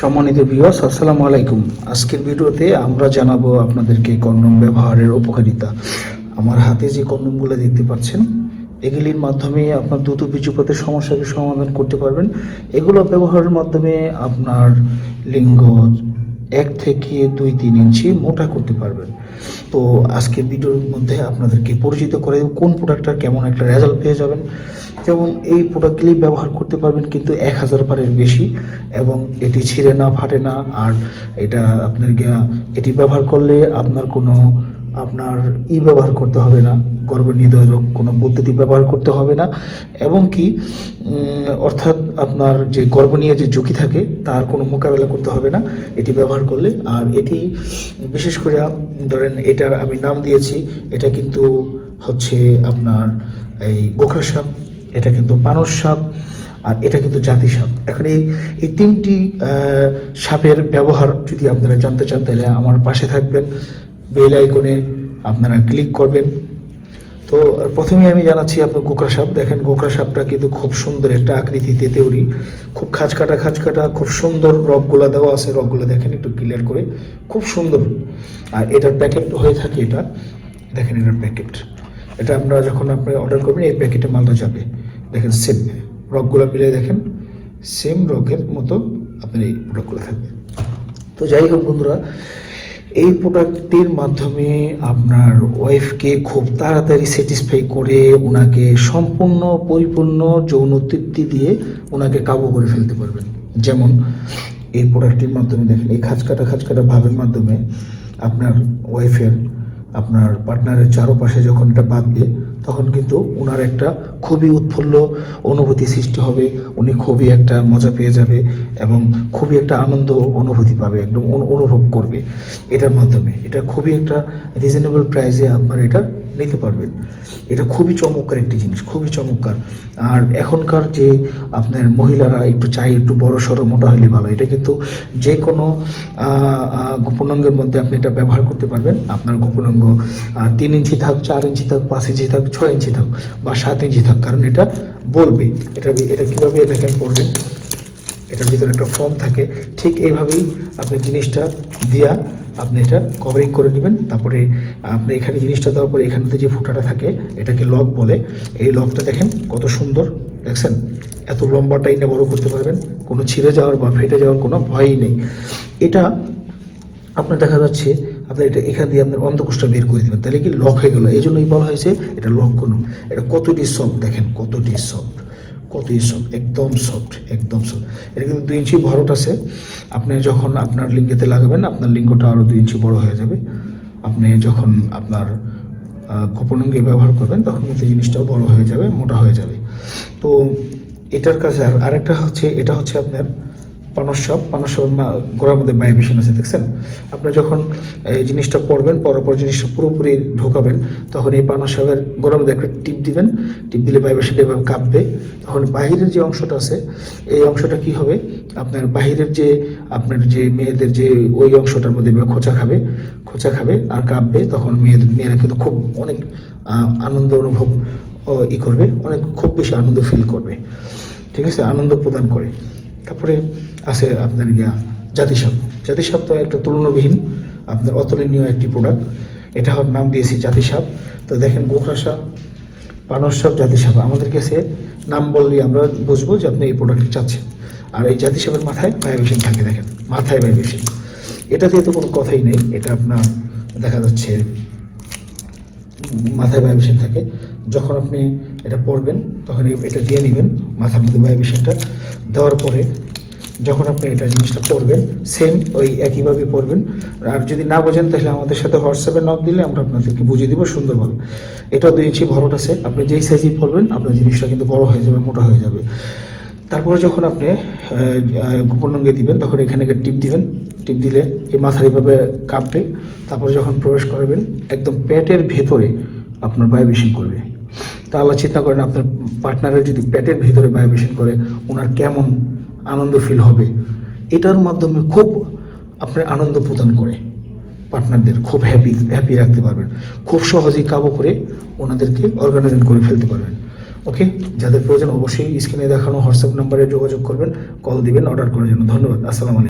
সম্মানিত ভিউয়ার্স আসসালামু আলাইকুম। আজকের ভিডিওতে আমরা জানাব আপনাদেরকে কন্ডম ব্যবহারের উপকারিতা। আমার হাতে যে কন্ডমগুলো দেখতে পাচ্ছেন, এগুলির মাধ্যমে আপনার দ্রুত বীর্যপাতের সমস্যাকে সমাধান করতে পারবেন। এগুলো ব্যবহারের মাধ্যমে আপনার লিঙ্গ এক থেকে দুই, তিন ইঞ্চি মোটা করতে পারবেন। তো আজকে ভিডিওর মধ্যে আপনাদেরকে পরিচিত করে কোন প্রোডাক্টটা কেমন একটা রেজাল্ট পেয়ে যাবেন। যেমন এই প্রোডাক্টগুলি ব্যবহার করতে পারবেন কিন্তু এক হাজার পারের বেশি এবং এটি ছিঁড়ে না, ফাটে না। আর এটা আপনার এটি ব্যবহার করলে আপনার কোনো আপনার ই ব্যবহার করতে হবে না গর্ভনিরোধক কোনো পদ্ধতি ব্যবহার করতে হবে না, এবং কি অর্থাৎ আপনার যে গর্ভ নিয়ে যে ঝুঁকি থাকে, তার কোনো মোকাবেলা করতে হবে না, এটি ব্যবহার করলে। আর এটি বিশেষ করে ধরেন এটার আমি নাম দিয়েছি, এটা কিন্তু হচ্ছে আপনার এই গোখরা সাপ, এটা কিন্তু পানস সাপ, আর এটা কিন্তু জাতি সাপ। এখন এই এই তিনটি সাপের ব্যবহার যদি আপনারা জানতে চান, তাহলে আমার পাশে থাকবেন। বেল আইকনে আপনারা ক্লিক করবেন। তো প্রথমে আমি জানাচ্ছি আপনার গোকরা সাপ। দেখেন গোকরা সাপটা কিন্তু খুব সুন্দর একটা আকৃতিতে তৈরি। খুব খাঁচ কাটা খাঁচ কাটা খুব সুন্দর রকগুলা দেওয়া আছে। রকগুলো দেখেন একটু ক্লিয়ার করে। খুব সুন্দর। আর এটার প্যাকেট হয়ে থাকে এটা। দেখেন এটার প্যাকেট এটা আপনারা যখন আপনি অর্ডার করবেন, এই প্যাকেটে মালটা যাবে। দেখেন সেম রকগুলো মিলে দেখেন সেম রকের মতো আপনার এই প্রোডাক্টগুলো থাকবে। তো যাই হোক বন্ধুরা এই প্রোডাক্টটির মাধ্যমে আপনার ওয়াইফকে খুব তাড়াতাড়ি স্যাটিসফাই করে ওনাকে সম্পূর্ণ পরিপূর্ণ যৌন তৃপ্তি দিয়ে ওনাকে কাবু করে ফেলতে পারবেন। যেমন, এই প্রোডাক্টটির মাধ্যমে দেখেন, এই খাঁচকাটা খাঁচকাটা ভাবের মাধ্যমে আপনার ওয়াইফের আপনার পার্টনারের চারপাশে যখন এটা বাঁধবে, তখন কিন্তু ওনার একটা খুবই উৎফুল্ল অনুভূতি সৃষ্টি হবে, উনি খুবই একটা মজা পেয়ে যাবে এবং খুবই একটা আনন্দ অনুভূতি পাবে, একদম অনু- অনুভব করবে এটার মাধ্যমে। এটা খুবই একটা রিজনেবল প্রাইসে আপনার এটা নিতে পারবেন। এটা খুবই চমৎকার একটি জিনিস, খুবই চমৎকার। আর এখনকার যে আপনার মহিলারা একটু চাই, একটু বড় সড়ো, মোটা হলে ভালো। এটা কিন্তু যে কোনো গোপনাঙ্গের মধ্যে আপনি এটা ব্যবহার করতে পারবেন। আপনার গোপনাঙ্গ তিন ইঞ্চি থাক, চার ইঞ্চি থাক, পাঁচ ইঞ্চি থাক, ছয় ইঞ্চি থাক বা সাত ইঞ্চি থাক, কারণ এটা বলবে। এটা এটা কীভাবে এটাকে করবেন? এটার ভিতরে একটা ফর্ম থাকে। ঠিক এইভাবেই আপনি জিনিসটা দিয়া আপনি এটা কভারিং করে নেবেন। তারপরে আপনি এখানে জিনিসটা দেওয়ার পরে এখানে যে ফুটাটা থাকে, এটাকে লক বলে। এই লকটা দেখেন কত সুন্দর। দেখছেন? এত লম্বাটাই না বড় করতে পারবেন। কোনো ছিঁড়ে যাওয়ার বা ফেটে যাওয়ার কোনো ভয়ই নেই। এটা আপনার দেখা যাচ্ছে, আপনার এটা এখান দিয়ে আপনার অন্ধকোষটা বের করে দেবেন। তাহলে কি লক হয়ে গেল? এই জন্যই বলা হয়েছে এটা লক করুন। এটা কতটি সফট দেখেন কতটি সফট কতই সফট একদম সফট একদম সফট দুই ইঞ্চি ভরট আছে। আপনি যখন আপনার লিঙ্গেতে লাগাবেন, আপনার লিঙ্গটা আরও দুই ইঞ্চি বড় হয়ে যাবে। আপনি যখন আপনার গোপনাঙ্গে ব্যবহার করবেন, তখন কিন্তু জিনিসটাও বড় হয়ে যাবে, মোটা হয়ে যাবে। তো এটার কাছে আর, আরেকটা হচ্ছে, এটা হচ্ছে আপনার পানসব পানসব গোড়ার মধ্যে ভাইব্রেশন আছে, দেখছেন? আপনি যখন এই জিনিসটা পড়বেন পরার পর জিনিসটা পুরোপুরি ঢোকাবেন, তখন এই পানসবের গোড়ার মধ্যে একটা টিপ দিবেন। টিপ দিলে ভাইব্রেশনটা এভাবে কাঁপবে। তখন বাহিরের যে অংশটা আছে, এই অংশটা কি হবে? আপনার বাহিরের যে, আপনার যে মেয়েদের যে ওই অংশটার মধ্যে খোঁচা খাবে খোঁচা খাবে আর কাঁপবে, তখন মেয়েদের, মেয়েরা কিন্তু খুব অনেক আনন্দ অনুভব ই করবে, অনেক, খুব বেশি আনন্দ ফিল করবে। ঠিক আছে? আনন্দ প্রদান করে। তারপরে আছে আপনার ইয়া জাতিসাপ জাতিসাপ তো একটা তুলনাবিহীন, আপনার অতুলনীয় একটি প্রোডাক্ট এটা নাম দিয়েছি জাতিসাপ তো দেখেন গোখরা সাপ পানস সাপ জাতিসাপ আমাদের কাছে নাম বললেই আমরা বুঝব যে আপনি এই প্রোডাক্টটি চাচ্ছেন। আর এই জাতিসাপের মাথায় ভাইব্রেশন থাকে, দেখেন। মাথায় ভাইব্রেশন এটা দিয়ে তো কোনো কথাই নেই। এটা আপনার দেখা যাচ্ছে, মাথায় ভাইব্রেশন থাকে। যখন আপনি এটা পড়বেন তখন এটা দিয়ে নেবেন। মাথার মধ্যে ভাইব্রেশনটা দেওয়ার পরে যখন আপনি এটা জিনিসটা পড়বেন সেম ওই একইভাবে পড়বেন। আর যদি না বোঝেন, তাহলে আমাদের সাথে হোয়াটসঅ্যাপে নক দিলে আমরা আপনাদেরকে বুঝিয়ে দিব সুন্দরভাবে। এটা দুই ইঞ্চি ভরট আছে। আপনি যেই সাইজই পড়বেন, আপনার জিনিসটা কিন্তু বড় হয়ে যাবে, মোটা হয়ে যাবে। তারপরে যখন আপনি গোপনাঙ্গে দিবেন, তখন এখানে টিপ দিবেন। টিপ দিলে এই মাথার এইভাবে কাঁপবে। তারপরে যখন প্রবেশ করবেন, একদম পেটের ভেতরে আপনার ভাইব্রেশন করবে। তা আল্লাহ চিন্তা করেন আপনার পার্টনারের যদি পেটের ভিতরে ভাইব্রেশন করে, ওনার কেমন আনন্দ ফিল হবে? এটার মাধ্যমে খুব আপনার আনন্দ প্রদান করে। পার্টনারদের খুব হ্যাপি হ্যাপি রাখতে পারবেন। খুব সহজেই কাবু করে ওনাদেরকে অর্গানাইজেশন করে ফেলতে পারবেন। ওকে যাদের প্রয়োজন অবশ্যই স্ক্রিনে দেখানো হোয়াটসঅ্যাপ নাম্বারে যোগাযোগ করবেন কল দিবেন অর্ডার করার জন্য। ধন্যবাদ। আসসালামু আলাইকুম।